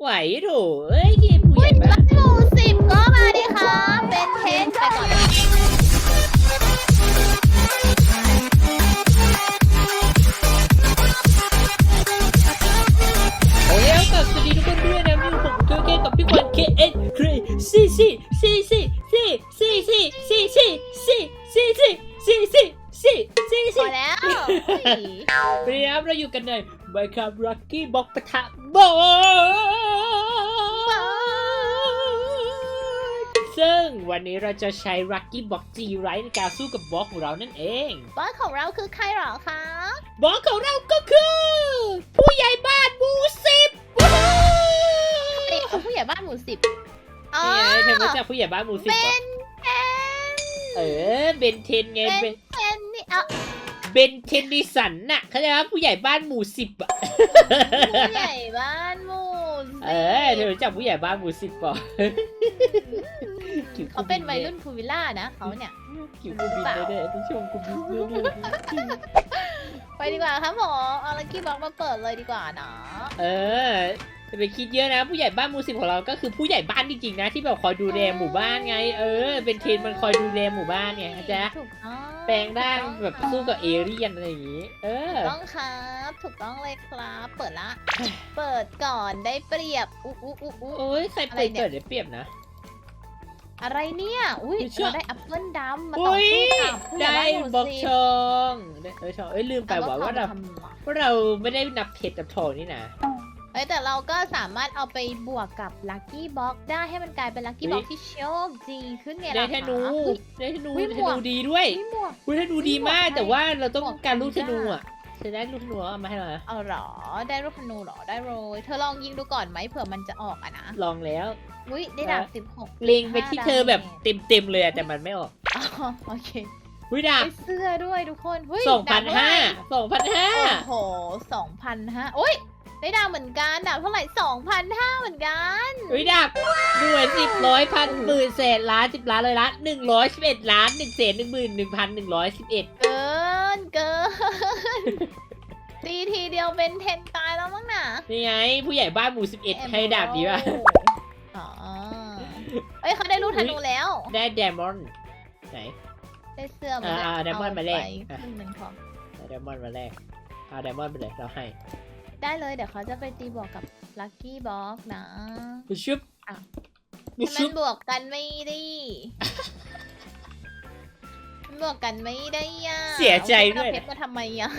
ไหวโถเอ้ยเกมผู้ใหญ่บ้านกหมูสิบก็มาดิครับเป็นเทนไปก่อนนะโอ้ยแล้วกับสวัสดีทุกคนด้วยนะมีผมเกเกกับพี่บอลเคเอ็นครีซีซีซีซีซีซีซีซีซีซีซีซีซีซีซีซีพอแล้ว เฮ้ยบเราอยู่กันใน Minecraft Rocky Box ปะทะบอซึ่งวันนี้เราจะใช้ Lucky Box G Right ในการสู้กับบล็อกของเรานั่นเองบอสของเราคือใครหรอคะบล็อกของเราก็คือ ผู้ใหญ่บ้านหมู่สิบว้าวเอ้ยเอาผู้ใหญ่บ้านหมู่สิบอ๋อนี่ไงเธอรู้จักผู้ใหญ่บ้านหมู่สิบเบปะนเทนเออเบนเทนไงเบนเทนนี่เอา เบนเทนดิสันน่ะเขาใจว่าผู้ใหญ่บ้านหมู่สิบอะผู้ใหญ่บ้านหมูสิบเออเธอรู้จักผู้ใหญ่บ้านหมู่สิบปะเขาเป็นวัยรุ่นพูวิลล่านะเขาเนี่ยคิวกูบินได้เลยที่ชมกูบินได้เลยไปดีกว่าครับผมเอาลักกี้บ็อกมาเปิดเลยดีกว่าเนาะเออ จะไปคิดเยอะนะ ผู้ใหญ่บ้านหมู่สิบของเราก็คือผู้ใหญ่บ้านจริงๆนะที่แบบคอยดูแลหมู่บ้านไง เออ เป็นเทนมันคอยดูแลหมู่บ้านไงเข้าใจปะถูกต้องแปลงร่างแบบสู้กับเอเรียนอะไรอย่างงี้เออถูกต้องครับ ถูกต้องเลยครับ เปิดละ เปิดก่อนได้เปรียบอุ๊อุ๊อุ๊อุ๊ โอ้ยใครเปิดอะไรเนี่ย เกิดได้เปรียบนะ อะไรเนี่ย อุ้ยไม่เชื่อ เราได้แอปเปิลดำมาต่ออุ้ยสู้กับผู้ใหญ่ได้บ้านหมู่บล็อกสิทองได้เออทองเอ้ยลืมไปเอาบล็ว่าอกว่าเราทองมาทำไมว่าเราไม่ได้นับเพชรกับทองนี่นะ เอ้ยแต่เราก็สามารถเอาไปบวกกับลัคกี้บ็อกได้ให้มันกลายเป็นลัคกี้อุ๊บ็อยกที่โชคดีขึ้นไงได้ล่ะธนูคะอุ๊ยได้ธนูอุ๊ยธหมวนูก ดีด้วยอุ๊ยหมวก อุ้ยธนูดีมาก หมวกให้แต่ว่าเราต้องหมวกการลูกธนูให้ได้อะเธอได้ลูกธนูเอามาให้เรานะเอาเหรอได้ลูกธนูเหรอได้โรยเธอลองยิงดูก่อนไหมเผื่อมันจะออกอะนะลองแล้ว อุ้ยได้ดาบสิบหกเล็งไปที่เธอแบบเต็มเต็มๆเลยอะแต่มันไม่ออกอ๋อโอเคอุ้ยดาบได้เสื้อด้วยทุกคนเฮ้ยสองพันดาบห้าเท่ไร่สองพันห้าโอ้โหสองพันห้าโอ้ย ได้ดาวเหมือนกันดาวเท่าไหร่สองพันห้าเหมือนกันอุ้ยดาบหน่วยสิบร้อยพันหมื่นแสนล้านสิบล้านเลยล้านหนึ่งร้อยสิบเอ็ดล้านหนึ่งแสนหนึ่งหมื่นหนึ่งพันหนึ่งร้อยสิบเอ็ดเกินเกินตีทีเดียวเป็นเทนตายแล้วมั้งน่ะนี่ไง ผู้ใหญ่บ้านหมู่สิบเอ็ดให้ดาบดีป่ะอ๋อเอ้ยเขาได้ลูกธนูแล้ว ได้ไดมอนด์ไหนได้เสื้อมาอ่าๆ Diamond มาแลกไปอะครึ่งหนึ่งพอไดมอนด์มาแรกเอาไดมอนด์ไปเลยเราให้ ได้เลยเดี๋ยวเขาจะไปตีบวกกับลัคกี้บ็อกนะบุชุบอะบุมัชุนบ บวกกันไม่ได้มันบวกกันไม่ได้ย่ะเสียใจด้วย เอาเพชรมาทำไมอะ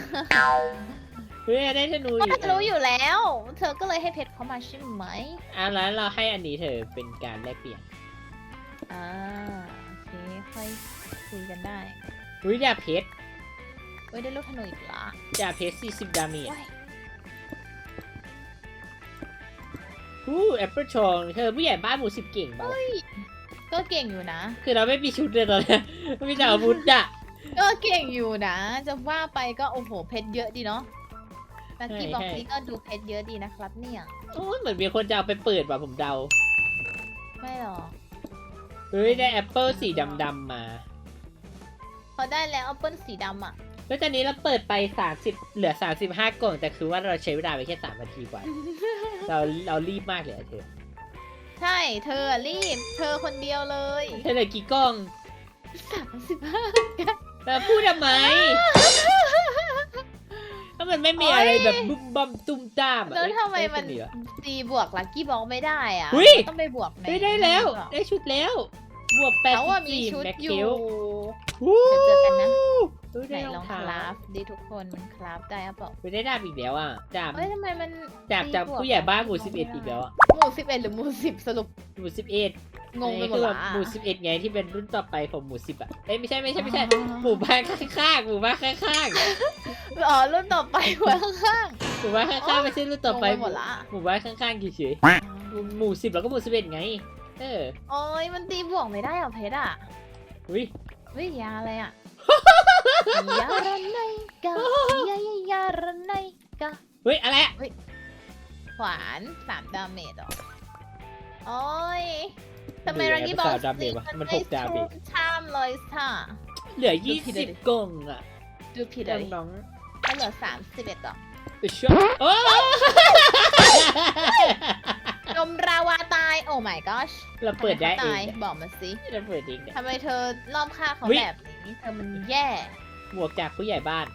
เฮ้ยได้ธนูก็อีกรู้อยู่แล้ว เธอก็เลยให้เพชรเขามาใช่ไหมอะแล้วเราให้อันนี้เธอเป็นการแลกเปลี่ยนอ่าโอเคค่อยคุยกันได้อุ้ยดาบเพชรเว้ยได้ลูกธนูอีกละดาบเพชรสี่สิบดาเมจว้าย อู้แอปเปิลทองเธอผู้ใหญ่บ้านหมู่สิบเก่งเปล่าก็เก่งอยู่นะ คือเราไม่มีชุดเลยตอนเนี้ยมีแต่อาวุธอะก็เก่งอยู่นะ จะว่าไปก็โอ้โหเพชรเยอะดีเนาะลัคกี้ใช่บ็อกใช่นี้ก็ดูเพชรเยอะดีนะครับเนี่ยโอ้ยเหมือนมีคนจะเอาไปเปิดว่ะผมเดา ไม่หรอกเฮ้ยได้แอปเปิลสีดำๆมาเขาได้แล้วแอปเปิ้ลสีดำอะ แล้วตอนนี้เราเปิดไป30เหลือ35กล่อง แต่คือว่าเราใช้เวลาไปแค่3นาทีกว่า เราเรารีบมากเลยอะเธอใช่ เธอรีบ เธอคนเดียวเลยเธอเหลือกี่กล่องสามสิบห้าเราพูดทำไมถ้ามันไม่มีอะไรแบบบุ้มบัมตุ้มตามอะแล้วทำไมมันเอ้ยตีบวกลัคกี้บ็อกไม่ได้อะอุ๊ยต้องไปบวกในเฮ้ยได้แล้วหรอได้ชุดแล้ว บวกแปดเขาว่ามีสี่ชุดแม็กอเกยู่ลเดี๋ยวเจอกันนะเฮ้ย ไหนได้รลอองงเท้าคราฟดิทุกคนมันคราฟได้หรือเปล่าเฮ้ยได้ดาบอีกแล้วอะดาบเอ้ยทำไมมันดาบจากตีบวกผู้ใหญ่บ้านหมู่ลัคสิบกี้เอ็ดบ็อีกแล้วอะหมู่สิบเอ็ดหรือหมู่สิบสรุปหมู่สิบเอ็ดงงไปหมดคือละแบบหมู่สิบเอ็ดไงที่เป็นรุ่นต่อไปของหมู่สิบอะเอ้ยไม่ใช่ไม่ใช่ไม่ใช่อ๋อหมู่บ้านข้างๆหมู่บ้านข้างอ๋อรุ่นต่อไปหัวข้างๆหมู่บ้านข้างๆไม่ใช่รุ่นๆต่อไปงงหมดละหมู่บ้านข้างๆเฉยๆหมู่สิบแล้วก็หมู่สิบเอ็ดไง เออโอ้ยมันตีบวกไม่ได้เหรอเพชรอะอุ้ยเฮ้ยยาอะไรอะ ยาระไนกะยายายาระไนกะเฮ้ยอะไรอะขวานสามดาเมจเหรอโอ้ยทำไมเหลืรัอกกี้บอลสามดาเมจวะมันหกดาเมจช่ามเลยค่ะ เหลือดูยี่ผิดเลสิยบดิกล่องอะดูผิดเลยน้องก็เหลือสามสิบเอ็ดหรอๆไปช่วยโอ้ Oh my gosh เราเปิดได้เอทำมงขาตายบอกมาสิเราเปิดเองเนี่ยทำไมเธอรอบฆ่าเขาอุ๊ยแบบนี้ เธอมันแย่ บวกจากผู้ใหญ่บ้าน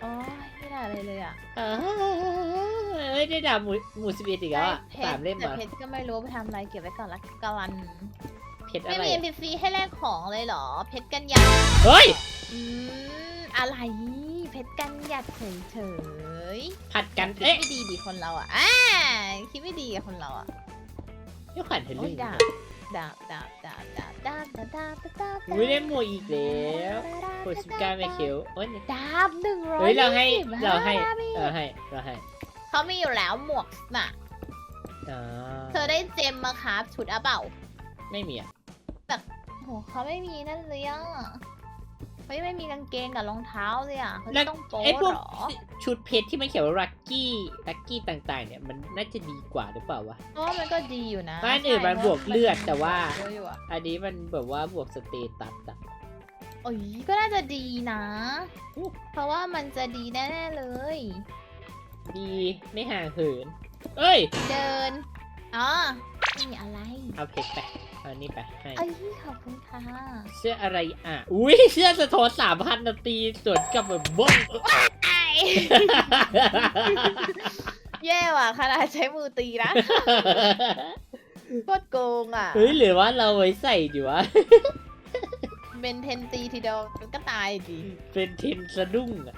โอ้ยไม่ได้อะไรเลยอะเอ้ยได้ดาบหมูหมูสิบเอ็ดอีกแล้วอะพชรสามเล่มแต่อะเพชรก็ไม่รู้ไปทำอะไรเก็บไว้ก่อนละกันเพชรไม่อะไรมี อะ NPC ให้แลกของเลยเหรอ เพชรกันหยาดเฮ้ย อืมอะไร เพชรกันหยาดเฉยผัดๆกัน คิดเอ๊ะไม่ดีดิคนเราอะอ่าคิดไม่ดีกับคนเราอะเดี๋ยวขันเธอโอ้ลื่ยนดาบ ดาบดาบดาบดาบดาบดาบดาบดาบดาบอุ้ยได้หมวกอีกแล้วโคสิก้าไม่เขียวโอ้ยดาบหนึ่งร้อยเฮ้ยเราให้ยี่สิบเราให้ดาบอีกเราให้เราให้เขามีอยู่แล้วหมวกน่ะอ่าเธอได้เจมมาครับชุดอะเปล่าไม่มีอะโหเขาไม่มีนั่นเลยอะ เขายังไม่มีกางเกงกับรองเท้าเลยอะเขาแล้จะวต้องโป๊ไอ้พวก เหรอชุดเพชรที่มันเขียนว่าลักกี้ลักกี้ต่างๆ เนี่ยมันน่าจะดีกว่าหรือเปล่าวะ เพราะว่ามันก็ดีอยู่นะบ้านอื่นมันบวกเลือดแต่ว่า เยอะอยู่อะอันนี้มันแบบว่าบวกสเตตัสอะโอ้ยก็น่าจะดีนะอู้เพราะว่ามันจะดีแน่ๆเลย ดีไม่ห่างเหิน เอ้ย เดิน อ๋อนี่อะไร เอาเพชรไปเอานี่ไปให้เอ้ยขอบคุณค่ะเสื้ออะไรอะ อุ้ยเสื้อสะท้อนสามพันนาทีสวนกับแบบบ้องไอแย่ว่ะขนาดใช้มือตีนะโคตรโกงอะ เฮ้ยหรือว่าเราไว้ใส่ดีวะเบนเทนตีทีเดียวมันก็ตายดีเป็นเทนสะดุ้งอะ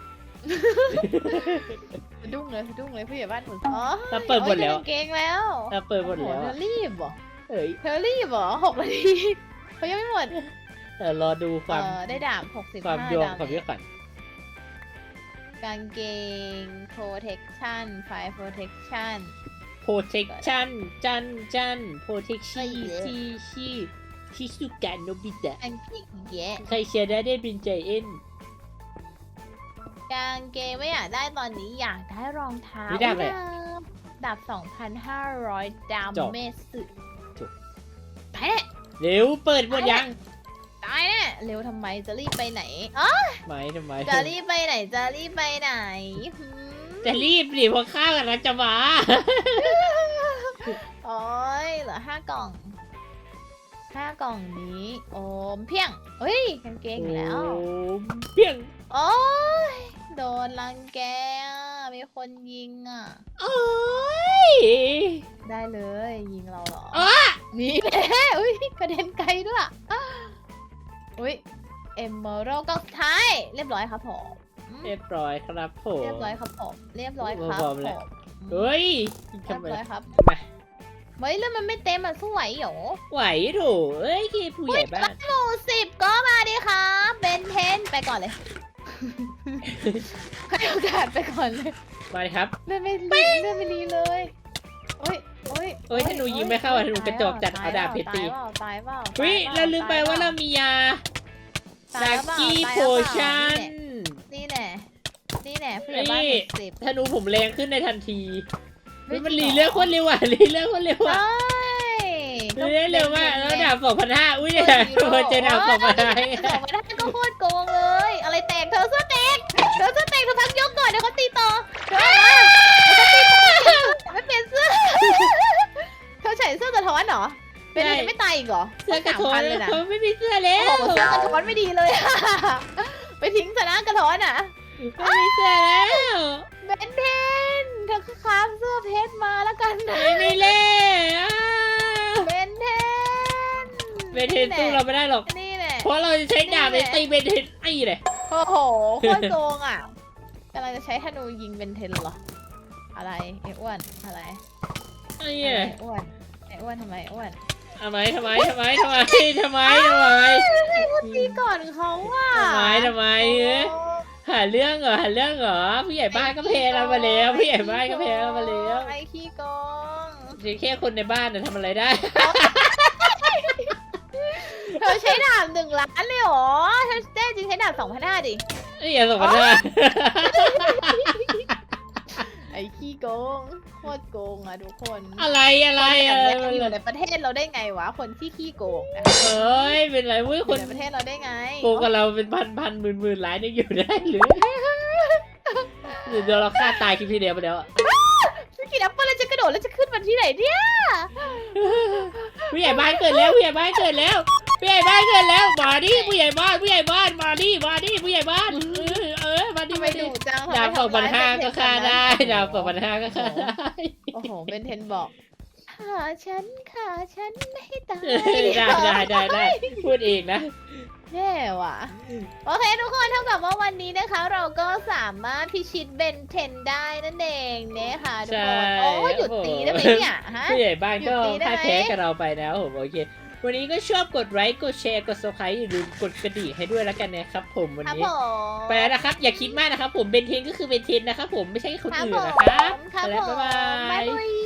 สะดุ้งเลยสะดุ้งเลยผู้ใหญ่บ้านหนูอ๋อเราเปิดหมดแล้วโอ้ยเจอกางเกงแล้วเราเปิดหมดแล้วโอ้โเธอะอรีบเหรอ เฮ้ยเธอรีบเหรอหกนาทีเขายังไม่หมด เออรอดูความเออได้ดาบหกสิบความห้าดวงดาความเมเยจอะก่อนกางเกง protection fire protection protection จันจัน protection ไม่เยอะ ชีชีชิสุกะโนบิตะกางเกงแยะใครเชียร์ได้ได้เป็นใจเอ็น กางเกงไม่อยากได้ตอนนี้อยากได้รองเท้านี่ดาบอะไรดาบ2,500ดาจบ เมจสึจบไป แน่เร็วเปิดหมดยังตายแน่เร็วทำไมจะรีบไปไหนอ๋อไม่ทำไมจะรีบไปไหนจะรีบไปไหนหืมจะรีบดิเพราะข้าวกันนะจะมาโอ้ยเหลือห้ากล่องห้ากล่องนี้โอมเพียงเฮ้ยกางเกงอีกแล้วโอ้เพียงโอ้ย โดนรังแกอะมีคนยิงอะ โอ้ยได้เลยยิงเราเหรออ๊ะนี่แหละอุ้ยกระเด็นไกลด้วยอะอุ้ยเอมเมอรัลกล่องสุดท้าย เรียบร้อยครับผมอืมเรียบร้อยครับผม เรียบร้อยครับผมเรียบร้อยครับพร้อมผมแล้วเฮ้ยเรีทำยบไมร้อยครับมาเฮ้ยแล้วมันไม่เต็มอะสู้ไหวเหรอไหวโถเอ้ยคือผู้ใหญ่บ้าน หมู่สิบก็มาดิครับเบนเทนไปก่อนเลย ให้โอกาสไปก่อนเลยมาเลยครับ เลื่อนไม่ดีเลื่อนไม่ดีเลยโอ้ยโอ้ยเอ้ยถ้าหนูยิงไม่เข้าอะหนูกระจอกจัดเอาดาบเพชรตีตายเปล่าตายเปล่าเฮ้ยตปเราลืมไปว่าเรามียาตายลักเปล่ากี้ตายโพเปล่าชั่น นี่แน่นี่แน่ผู้ใหญ่บ้านนี่หมู่สิบธนูผมแรงขึ้นในทันทีเฮ้ยมันจริรีงเหรอเลือกคนเร็วอะรีเลือกคนเร็วใช่อะรีเลือกเร็วมากแล้วดาบสองพันห้าอุ้ยเนี่เนี่ยพอเจอดาบสองพันห้าสองพันห้าก็โคตรโกงเลย อะไรแตกเธอเสื้อแตก เธอเสื้อแตกเธอพักยกก่อนเดี๋ยวเขาตีต่อเธอไม่เปลี่ยนเสื้อเธอใส่เสื้อสะท้อนเหรอ เป็นอะไรจะไม่ตายอีกเหรอเสื้อกระโถนสามพันเลยนะเขาไม่มีเสื้อแล้โอ้วโหเสื้อกระท้อนไม่ดีเลยอะไปทิ้งซะนะกระท้อนอะ ไม่มีเสื้อแล้วเบนเทนเธอคือคราฟเสื้อเพชรมาแล้วกันนะไม่มีเล่อ่าเบนเทนเบนเทนสู้เราไม่ได้หรอก นี่แหละเพราะเราจะใช้ดาบไปตีเบนเทนไอ้เลย โอ้โหโคตรโกงอะกำลังจะใช้ธนูยิงเบนเทนเหรอ อะไรไอ้อ้วนอะไรไอ้ไอ้เนี่ยอ้วนไอ้อ้วนทำไมอ้วนทำไมทำไมทำไมทำไมทำไมทำไมตีก่อนเขาอะทำไมทำไมเอ้ยหาเรื่องเหรอหาเรื่องเหรอผู้ใหญ่บ้านก็เพลเรามาแล้วผู้ใหญ่บ้านก็เพลเรามาแล้วไอ้ขี้โกงเพียงแค่คนในบ้านน่ะทำอะไรได้ เธอใช้ดาบหนึ่งล้านเลยเหรอเธอได้จริงใช้ดาบสองพันห้าดิ ไอ้อย่าส่งกันได้ไอ้ขี้โกงโคตรโกงอะทุกคนอะไรอะไรคนอะไรแบบเนี้ยอยู่ในประเทศเราได้ไงวะ คนที่ขี้โกงอะเอ้ยเป็นไรเว้ยอคยู่นในประเทศเราได้ไงโกงกับเราเป็นพันพันหมื่นหมื่นล้านยังอยู่ได้หรือเดี๋ยวเราฆ่าตายคลิปที่เดียวไปแล้วอะฉันกินแอปเปิ้ลแล้วจะกระโดดแล้วจะขึ้นมาที่ไหนเนี่ยผู้ใหญ่บ้านเกิดแล้วผู้ใหญ่บ้านเกิดแล้ว ผู้ใหญ่บ้านเกิดแล้วมาดิผู้ใหญ่บ้านผู้ใหญ่บ้านมาดิมาดิผู้ใหญ่บ้านเออเออมาดิทำไมมาดิดุจังดาวสองพันห้าก็ฆ่าได้ทำร้ดายวสองพันห้าก็ฆ่าได้โอ้โหเบนเทนบอกขาฉันขาฉันให้ตายได้ได้ได้ได้พูดเองนะ แน่ว่ะ โอเคทุกคนเท่ากับว่าวันนี้นะคะ เราก็สามารถพิชิตเบนเทนได้นั่นเองนะคะทุกคนใช่โอ้หยุดตีได้ไหมเนี่ยฮะ ผู้ใหญ่บ้านก็หยุดตีได้พ่ายไหมแพ้กับเราไปแล้วผมโอเค วันนี้ก็ชอบกดไลค์กดแชร์กด subscribe อย่าลืมกดกระดิ่งให้ด้วยแล้วกันนะครับผมวันครับนี้ ผมไปแล้วนะครับ อย่าคิดมากนะครับผมเบนเทนก็คือเบนเทนนะครับผมไม่ใช่คนครับอื่นผมนะครับครับไปแล้วผมบ๊ายบาบ๊ายยบาย